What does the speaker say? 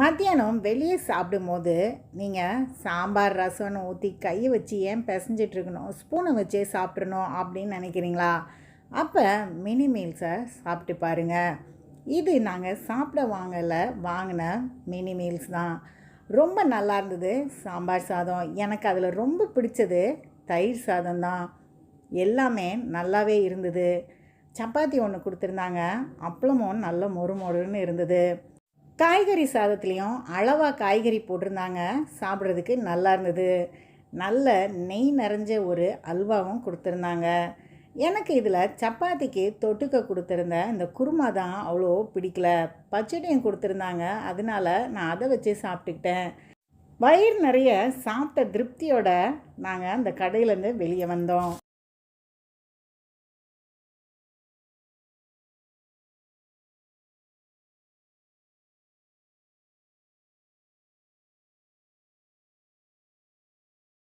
மத்தியானம் வெளியே சாப்பிடும்போது நீங்கள் சாம்பார் ரசம்னு ஊற்றி கையை வச்சு ஏன் பிசைஞ்சிட்ருக்கணும்? ஸ்பூனை வச்சே சாப்பிட்றணும் அப்படின்னு நினைக்கிறீங்களா? அப்போ மினி மீல்ஸை சாப்பிட்டு பாருங்கள் இது நாங்கள் சாப்பிட வாங்கல வாங்கின மினி மீல்ஸ் தான். ரொம்ப நல்லா இருந்தது சாம்பார் சாதம். எனக்கு அதில் ரொம்ப பிடிச்சது தயிர் சாதம் தான். எல்லாமே நல்லாவே இருந்தது. சப்பாத்தி ஒன்று கொடுத்துருந்தாங்க. அப்பளமும் நல்ல மொறு மொறுன்னு இருந்தது. காய்கறி சாதத்துலேயும் அளவாக காய்கறி போட்டிருந்தாங்க. சாப்பிட்றதுக்கு நல்லா இருந்தது. நல்ல நெய் நிறைஞ்ச ஒரு அல்வாவும் கொடுத்துருந்தாங்க. எனக்கு இதில் சப்பாத்திக்கு தொட்டுக்க கொடுத்துருந்த இந்த குருமா தான் அவ்வளோ பிடிக்கல. பச்சடியும் கொடுத்துருந்தாங்க. அதனால நான் அதை வச்சு சாப்பிட்டுக்கிட்டேன். வயிறு நிறைய சாப்பிட்ட திருப்தியோட நாங்கள் அந்த கடையிலேருந்து வெளியே வந்தோம்.